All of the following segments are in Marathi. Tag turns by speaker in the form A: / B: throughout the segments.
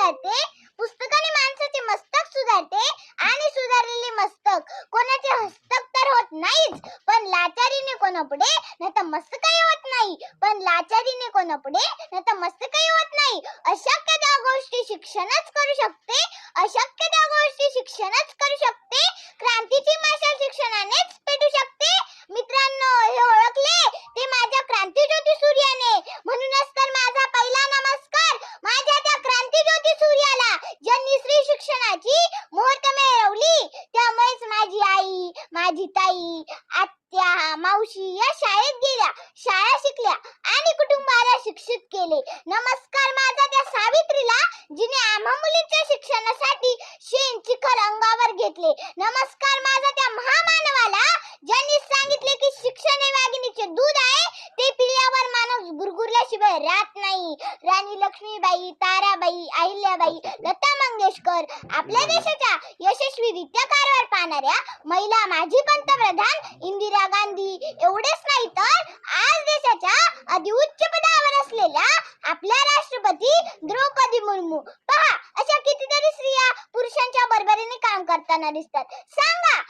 A: सुधारते पुस्तकाने माणसाचे मस्तक सुधारते आणि सुधारलेले मस्तक. कोणाचे हस्तक तर होत नाहीच पण लाचारीने कोणापुढे नाही तर मस्तकही होत नाही. पण लाचारीने कोणापुढे नाही तर मस्तकही होत नाही. अशक्य त्या गोष्टी शिक्षणच करू शकते अशक्य त्या गोष्टी शिक्षणच करू शकते क्रांतीची माशा शिक्षणानेच पेटू शकते मित्रांनो हे ओळखले ते माझ्या क्रांतीज्योती सूर्याने म्हणूनच तर माझा पहिला नमस्कार माझ्या त्या क्रांतीज्योती सूर्याला ज्यांनी स्त्री शिक्षणाची मुहूर्त मिळवली त्यामुळेच माझी आई माझी ताई आत्या मावशी या शाळेत गेल्या. शाळा शिकल्या आणि कुटुंबाला शिक्षित केले. नमस्कार माझा त्या सावित्रीला जिने आम्हा मुलींच्या शिक्षणासाठी शेण चिखल अंगावर घेतले. नमस्कार माझा त्या महामानवाला ज्यांनी सांगितले की शिक्षण हे वाघिणीचे दूध आहे ते पिल्यावर माणूस गुरगुरल्याशिवाय राहत नाही. राणी लक्ष्मीबाई ताराबाई अहिल्याबाई लता मंगेशकर आपल्या देशाच्या यशस्वीरित्या जाणाऱ्या महिला माजी पंतप्रधान इंदिरा गांधी. एवढेच नाही तर आज देशाच्या अतिउच्च पदावर असलेल्या आपल्या राष्ट्रपती द्रौपदी मुर्मू. पहा अशा कितीतरी स्त्रिया पुरुषांच्या बरोबरीने काम करताना दिसतात. सांगा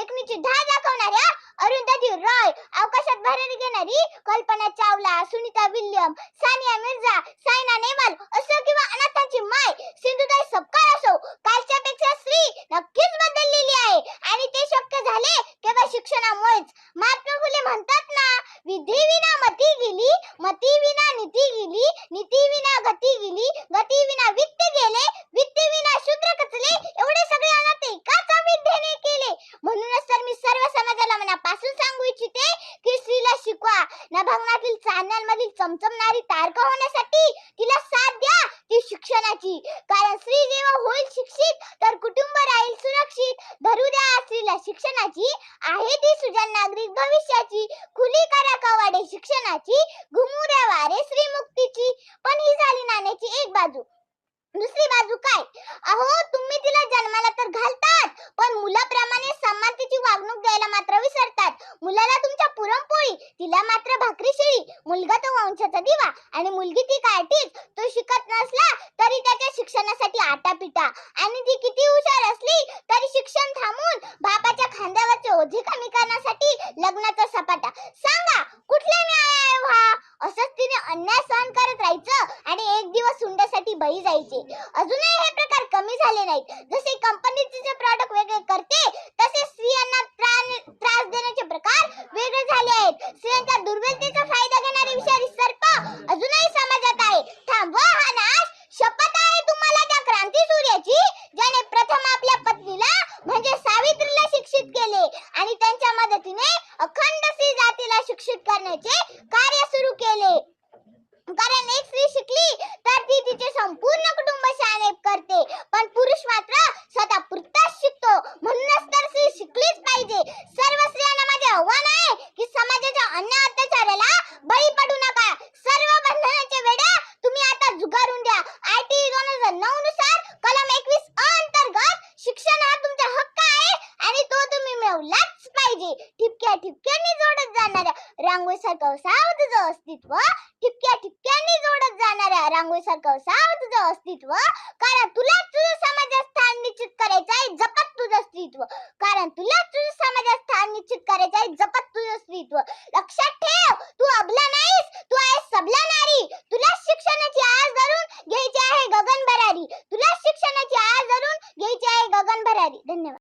A: लेखणीची ढाल दाखवणाऱ्या अरुंधती रॉय अवकाशात भरारी घेणारी कल्पना चावला सुनीता विल्यम सानिया मिर्झा सायना नेहवाल असो किंवा अनाथांची माय सिंधुताई सपकाळ असो कालच्या पेक्षा स्त्री नक्कीच बदललेली आहे. आणि ते शक्य झाले केवळ शिक्षणामुळेच. महात्मा फुले म्हणतात ना विधी विना मती गेली मती विना नीती गेली नीती विना गती गेली गती विना वित्त गेले चमचमणारी तारका होण्यासाठी तिला साथ द्या ती शिक्षणाची. कारण स्त्री जेव्हा होईल शिक्षित तर कुटुंब राहील सुरक्षित. धरू द्या स्त्रीला शिक्षणाची. आहे ती सुजन नागरिक भविष्याची. खुली करा कवाडे शिक्षणाची. घुमू द्या वारे श्रीमुक्तीची पण ही झाली नाण्याची एक बाजू. दुसरी बाजू काय? अहो तुम्ही तिला जन्माला तर घालता. पण मुलाप्रमाणे समानतेची वागणूक द्यायला मात्र विसरतात. मुलाला तुमच्या पुरणपोळी तिला मात्र भाकरी शिळी मुलगा तो वंशाचा दिवा आणि मुलगी ती काय तो शिकत नसला तरी त्याच्या शिक्षणासाठी आटापिटा. आणि ती किती हुशार असली तरी शिक्षण थांबून बापाच्या खांद्यावरचे ओझे कमी करण्यासाठी लग्नाचा सपाटा. सांगा कुठल्या न्याय आहे असंच तिने अन्याय सहन करत राहायचं आणि एक दिवस सुंडासाठी बळी जायचे. अजूनही हे प्रकार कमी झाले नाहीत जसे कंपनीचे जे प्रॉडक्ट वेगळे करते तसे स्त्रियांना त्रा- त्रास देण्याचे प्रकार वेगळे झाले आहेत स्त्रियांच्या दुर्बलतेचा फायदा घेणारे विषारी सर्प अजूनही समाजात आहे थांबवा हा नाश शपथ आहे तुम्हाला त्या क्रांती सूर्याची ज्याने प्रथम आपल्या पत्नीला म्हणजे सावित्रीला शिक्षित केले आणि त्यांच्या मदतीने अखंड स्त्री जातीला शिक्षित करण्याचे कार्य सुरू केले. कारण एक स्त्री शिकली तर ती तिचे संपूर्ण कुटुंब शाने करते. पण पुरुष मात्र स्वतः पुरताच शिकतो. ठिपक्या ठिपक्यांनी जोडत जाणाऱ्या रांगोळीसारखं असावं तुझं अस्तित्व ठिपक्या ठिपक्यांनी जोडत जाणाऱ्या रांगोळीसारखं सावध तुझं अस्तित्व कारण तुला